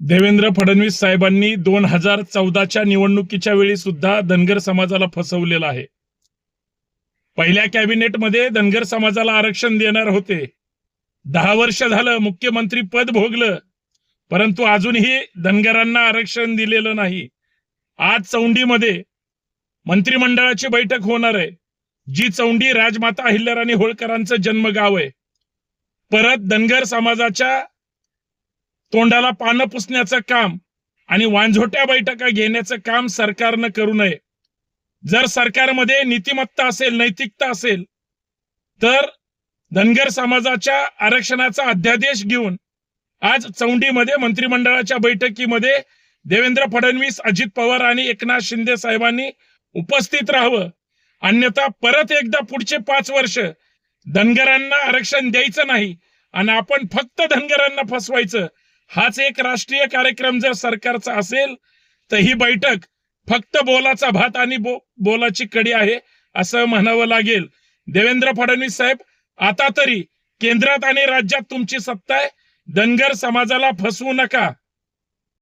देवेंद्र फडणवीस साहेबांनी दोन हजार चौदाच्या निवडणुकीच्या वेळी सुद्धा धनगर समाजाला फसवलेला आहे. पहिल्या कॅबिनेटमध्ये धनगर समाजाला आरक्षण देणार होते. दहा वर्ष झालं मुख्यमंत्री पद भोगलं परंतु अजूनही धनगरांना आरक्षण दिलेलं नाही. आज चौंडीमध्ये मंत्रिमंडळाची बैठक होणार आहे. जी चौंडी राजमाता अहिल्याराणी होळकरांचं जन्मगाव आहे. परत धनगर समाजाच्या तोंडाला पानं पुसण्याचं काम आणि वांझोट्या बैठका घेण्याचं काम सरकारनं करू नये. जर सरकारमध्ये नीतिमत्ता असेल नैतिकता असेल तर धनगर समाजाच्या आरक्षणाचा अध्यादेश घेऊन आज चौंडीमध्ये मंत्रिमंडळाच्या बैठकीमध्ये देवेंद्र फडणवीस अजित पवार आणि एकनाथ शिंदे साहेबांनी उपस्थित राहावं. अन्यथा परत एकदा पुढचे पाच वर्ष धनगरांना आरक्षण द्यायचं नाही आणि आपण फक्त धनगरांना फसवायचं. हाच एक राष्ट्रीय कार्यक्रम जर सरकारचा असेल तर ही बैठक फक्त बोलाचा भात आणि बो बोलाची कडी आहे असं म्हणावं लागेल. देवेंद्र फडणवीस साहेब आता तरी केंद्रात आणि राज्यात तुमची सत्ता आहे. धनगर समाजाला फसवू नका.